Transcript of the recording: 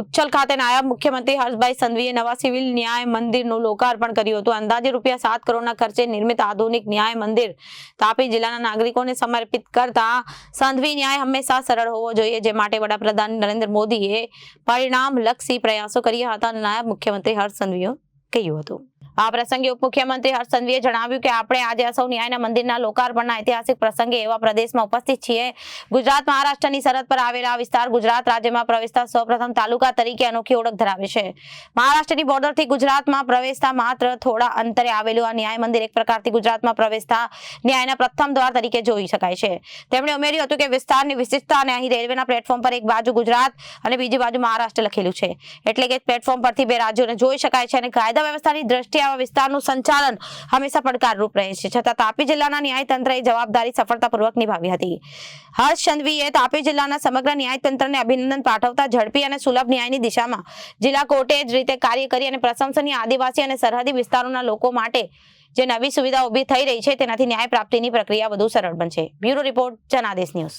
ઉચ્છલ ખાતે નાયબ મુખ્યમંત્રી હર્ષભાઈ સંઘવીએ નવા સિવિલ ન્યાય મંદિરનું લોકાર્પણ કર્યું હતું. અંદાજે રૂપિયા સાત કરોડના ખર્ચે નિર્મિત આધુનિક ન્યાય મંદિર તાપી જિલ્લાના નાગરિકોને સમર્પિત કરતા સંઘવી ન્યાય હંમેશા સરળ હોવો જોઈએ, જે માટે વડાપ્રધાન નરેન્દ્ર મોદીએ પરિણામલક્ષી પ્રયાસો કર્યા હતા નાયબ મુખ્યમંત્રી હર્ષ સંઘવીએ કહ્યું હતું. આ પ્રસંગે ઉપમુખ્યમંત્રી હર્ષ જણાવ્યું કે આપણે આજે અસૌ ન્યાયના મંદિરના લોકાર્પણના ઐતિહાસિક પ્રસંગે એવા પ્રદેશમાં ઉપસ્થિત છીએ. ગુજરાત મહારાષ્ટ્રની સરહદ પર આવેલા આ વિસ્તાર ગુજરાત રાજ્યમાં પ્રવેશતા સૌપ્રથમ તાલુકા તરીકે અનોખી ઓળખ ધરાવે છે. મહારાષ્ટ્રની બોર્ડરથી ગુજરાતમાં પ્રવેશતા માત્ર થોડા અંતરે આવેલું આ ન્યાય મંદિર એક પ્રકારથી ગુજરાતમાં પ્રવેશતા ન્યાયના પ્રથમ દ્વાર તરીકે જોઈ શકાય છે. તેમણે ઉમેર્યું હતું કે વિસ્તારની વિશિષ્ટતા અને અહીં રેલવેના પ્લેટફોર્મ પર એક બાજુ ગુજરાત અને બીજી બાજુ મહારાષ્ટ્ર લખેલું છે. એટલે કે પ્લેટફોર્મ પરથી બે રાજ્યોને જોઈ શકાય છે અને કાયદા વ્યવસ્થાની દ્રષ્ટિએ આવા વિસ્તારનું સંચાલન હંમેશા પડકારરૂપ રહે છે. છતાં તાપી જિલ્લાના ન્યાયતંત્રએ જવાબદારી સફળતાપૂર્વક નિભાવી હતી. હર્ષ ચંદવીએ તાપી જિલ્લાના સમગ્ર ન્યાયતંત્રને અભિનંદન પાઠવતા ઝડપી અને સુલભ ન્યાયની દિશામાં જિલ્લા કોર્ટે જ રીતે કાર્ય કરી અને પ્રશંસનીય આદિવાસી અને સરહદી વિસ્તારોના લોકો માટે જે નવી સુવિધા ઊભી થઈ રહી છે તેનાથી ન્યાય પ્રાપ્તિની પ્રક્રિયા વધુ સરળ બનશે. Bureau report Janadesh news.